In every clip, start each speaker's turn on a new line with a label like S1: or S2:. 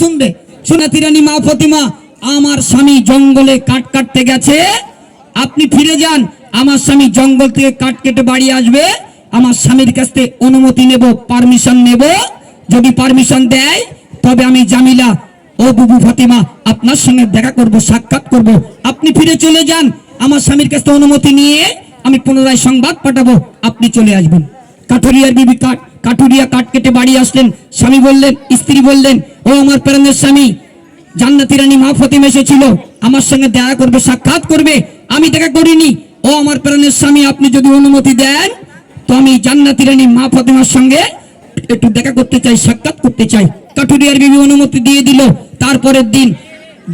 S1: শুনবে সোনাতি রানী মা ফতিমা, আমার স্বামী জঙ্গলে কাঠ কাটতে গেছে। আপনি ফিরে যান, আমার স্বামী জঙ্গল থেকে কাঠ কেটে বাড়ি আসবে। আমার স্বামীর কাছ থেকে অনুমতি নেব, পারমিশন নেব। যদি পারমিশন দেয়, তবে আমি জামিলা। ও বুবু ফাতিমা, আপনার সঙ্গে দেখা করব, সাক্ষাৎ করব। আপনি ফিরে চলে যান, আমার স্বামীর কাছ থেকে অনুমতি নিয়ে আমি পুনরায় সংবাদ পাঠাবো। আপনি চলে আসবেন। কাঠুরিয়ার বিবি কাঠ। কাঠুরিয়া কাঠ কেটে বাড়ি আসলেন। স্বামী বললেন, স্ত্রী বললেন, ও আমার প্রাণের স্বামী, জান্নাতি রানী মা ফতিমা এসেছিল, আমার সঙ্গে দেখা করবে, সাক্ষাৎ করবে, আমি দেখা করিনি। ও আমার প্রাণের স্বামী, আপনি যদি অনুমতি দেন, তো আমি জান্নাতি রানী মা ফতিমার সঙ্গে একটু দেখা করতে চাই, সাক্ষাৎ করতে চাই। কাঠুরিয়ার বিবি অনুমতি দিয়ে দিল। তারপরের দিন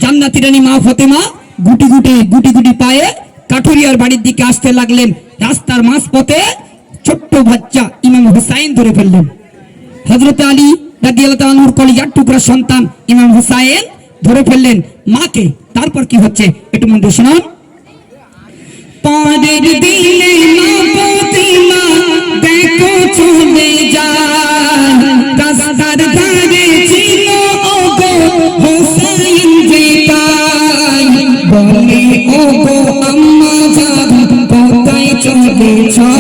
S1: জান্নাতি রানী মা ফতেমা গুটি গুটি গুটি গুটি পায়ে কাঠুরিয়ার বাড়ির দিকে আসতে লাগলেন। রাস্তার মাঝ পথে ছোট্ট বাচ্চা ইমাম হুসাইন ধরে ফেললেন। হজরত আলী রাদিয়াল্লাহু তাআলার কলিজার টুকরা সন্তান ইমাম হুসাইন ধরে ফেললেন। মাকে, তারপর কি হচ্ছে? একটু মন দিয়ে শুনুন। পরের দিনে মা প্রতিমা দেখো চলে যায়। রাস্তার ধারে ছিল ওগো হোসেন যে তাই বলে, ওগো আম্মা জান, কোথায় চলেছ বলে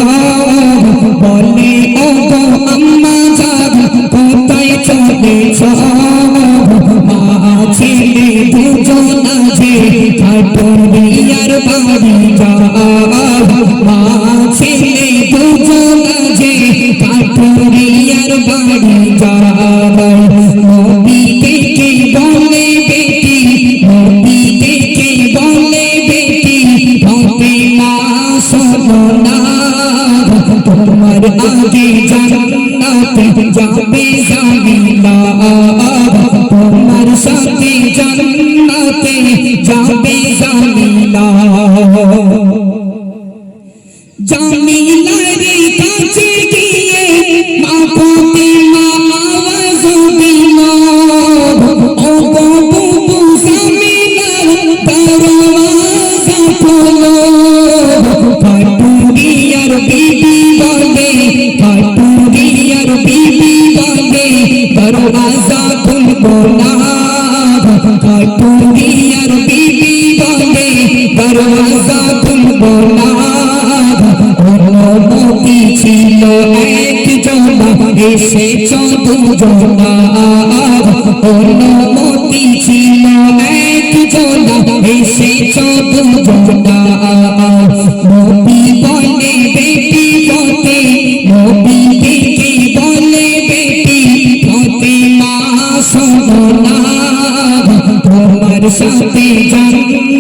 S1: তোমার আগে জান্নাতে যাবে জামিলা তোমার সাথে জান্নাতে যাবে খুলবো না কাটুরিয়ার বিবি বলে দরওয়াজা খুলবো না অনুমতি ছিল একজন এসেছ দুজনা অনুমতি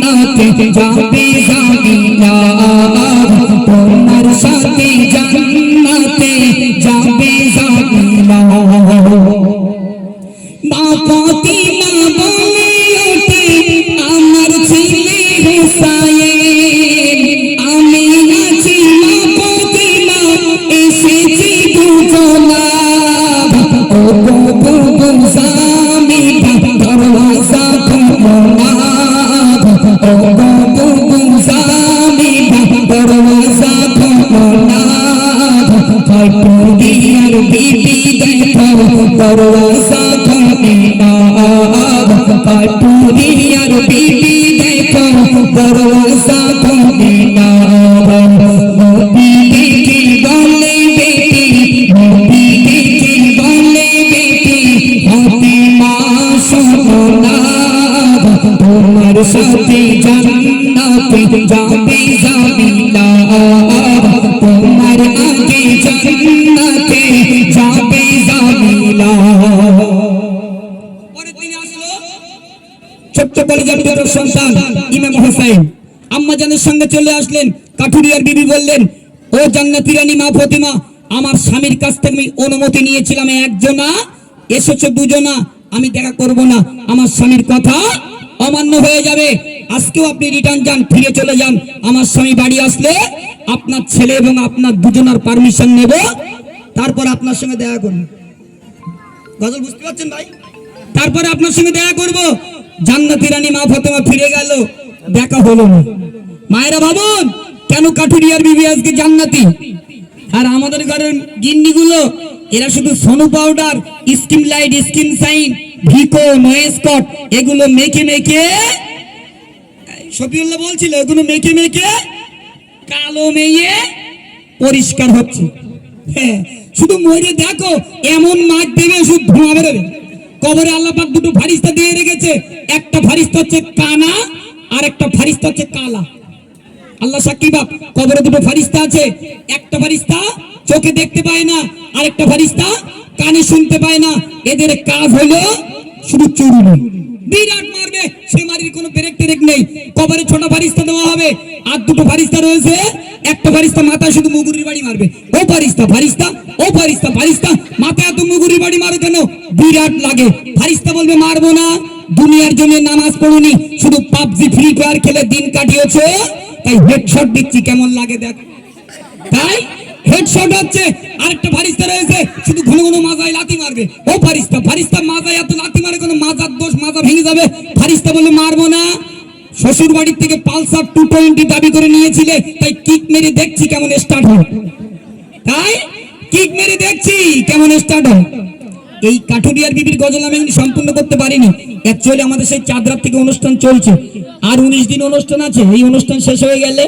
S1: জান্নাতে যাবে জামিলা তোমার দরওয়াজা খুলে না কাটুরিয়ার বিবি দেখো দরওয়াজা খুলে ছোট্ট কলেজের টুকরো সন্তান ইমাম হোসেন আম্মা জানের সঙ্গে চলে আসলেন কাঠুরিয়ার বিবি বললেন ও জান্নাতি রানী মা ফতিমা আমার স্বামীর কাছ থেকে আমি অনুমতি নিয়েছিলাম একজনা এসেছ দুজনা আমি দেখা করব না আমার স্বামীর কথা অমান্য হয়ে যাবে। আজকেও আপনি রিটার্ন যান ফিরে চলে যান আমার স্বামী বাড়ি আসলে আপনার ছেলে এবং আপনার দুজনার পারমিশন নেব তারপর আপনার সঙ্গে দেখা করব। গজল বুঝতে পারছেন ভাই? তারপরে আপনার সঙ্গে দেখা করব। জান্নাতি রানী মা ফাতেমা ফিরে গেল। দেখা হলো না। মায়েরা ভাবুন, কেন কাঠুরিয়ার বিবি আজকে জান্নাতি? আর আমাদের ঘরের গিন্নিগুলো, এরা শুধু snow powder skin light skin shine, Vicco নয়েস্কট এগুলো মেখে মেখে শফিউল্লাহ বলছিল, এগুলো মেখে মেখে কালো মেয়ে পরিষ্কার হচ্ছে। হ্যাঁ শুধু মরে দেখো, এমন মাছ দেবে শুধু ধোঁয়া বেরোবে। কবরে আল্লাহ পাক দুটো ফারিস্তা দিয়ে রেখেছে। একটা ফারিস্তা হচ্ছে কানা, আর একটা ফারিস্তা হচ্ছে কালা। আল্লাহ সাক্ষী বাপ? কবরে দুটো ফারিস্তা আছে। একটা ফারিস্তা চোখে দেখতে পায় না আর একটা ফারিস্তা কানে শুনতে পায় না। এদের কাজ হলো শুধু চুরুনি বিরাট মারবে, সে মারির কোনো ব্রেক টেরেক নেই। কবরে ছোট ফারিস্তা দেওয়া হবে, আর দুটো ফারিস্তা রয়েছে। একটা ফারিস্তা মাথায় শুধু মুগুরির বাড়ি মারবে। ও ফারিস্তা ফারিস্তা ও ফারিস্তা ফারিস্তা, মাথায় এত মুগুরির বাড়ি মারো কেন? বিরাট লাগে। ফারিস্তা বলবে, মারবো না। দুনিয়ার জন্য নামাজ পড়ুনি। শুধু পাবজি, ফ্রি ফায়ার খেলে দিন কাটিয়েছো? তাই হেডশট দিচ্ছি, কেমন লাগে দেখ। তাই হেডশট হচ্ছে, আরেকটা ফারিস্তা রয়েছে, শুধু ঘন ঘন মাজায় লাথি মারবে। ও ফারিস্তা ফারিস্তা মাজায় এত লাথি মারে কোনো? মাজার দোষ, মাজা ভেঙে যাবে। ফারিস্তা বলে মারবো না। শ্বশুর বাড়ির থেকে পালসার টু টোয়েন্টি দাবি করে নিয়েছিলে, তাই কিক মেরে দেখছি কেমন স্টার্ট হয়। তাই কিক মেরে দেখছি, কেমন স্টার্ট হয়? এই কাঠুরিয়ার বিবির গজল আমি সম্পূর্ণ করতে পারিনি। অ্যাকচুয়ালি আমাদের সেই চাঁদ রাত থেকে অনুষ্ঠান চলছে। আর উনিশ দিন অনুষ্ঠান আছে। এই অনুষ্ঠান শেষ হয়ে গেলে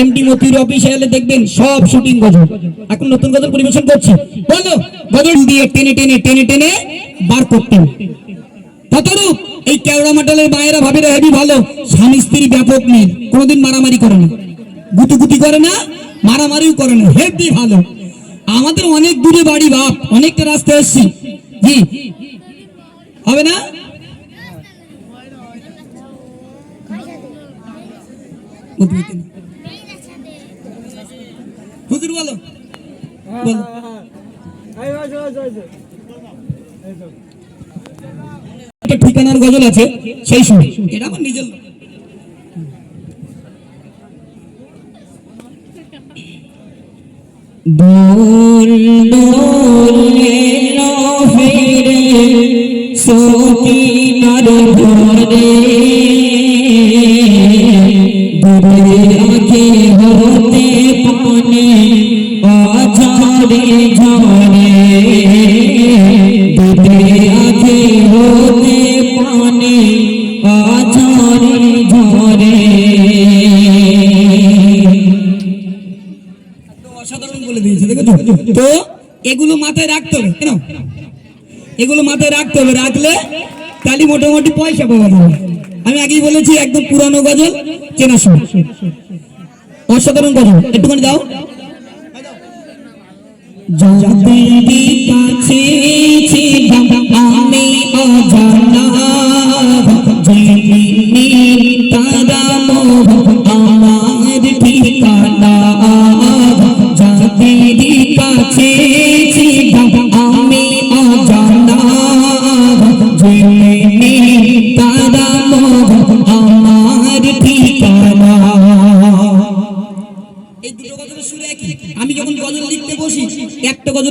S1: এমডি মতির অফিসে এলে দেখবেন সব শুটিং গজল। এখন নতুন গজল পরিবেশন করছি। বলো, গজল দিয়ে টেনে টেনে টেনে টেনে বার করতেন ততরূপ এই কেওড়া মাটালের মায়েরা ভাবিরা হেবি ভালো। স্বামী স্ত্রী ব্যাপক নেই কোনোদিন মারামারি করে না। গুতুগুতি করে না, মারামারিও করে না। হেবি ভালো। আমাদের অনেক দূরে বাড়ি, বাপ। অনেকটা রাস্তা এসছি। জি। হবে না? ঠিকানার গজল আছে, সেই শুনে এটা আমার নিজের
S2: দোলে ফিরে সকিনার ঘরে দূরে আগে হতে পানে ঝরে
S1: তো এগুলো মাথায় রাখতে হবে, কেন? এগুলো মাথায় রাখতে হবে, রাখলে তাহলে মোটামুটি পয়সা পাওয়া যাবে। আমি আগেই বলেছি, একদম পুরানো গজল, চেনা শুনে অসাধারণ গজল। একটুখানি দাও।
S2: যাদেরই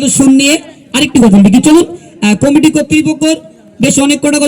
S1: সুর নিয়ে আরেকটি গঠন লিখি চলুন কমিটি কর্তৃপক্ষ বেশ অনেক কটা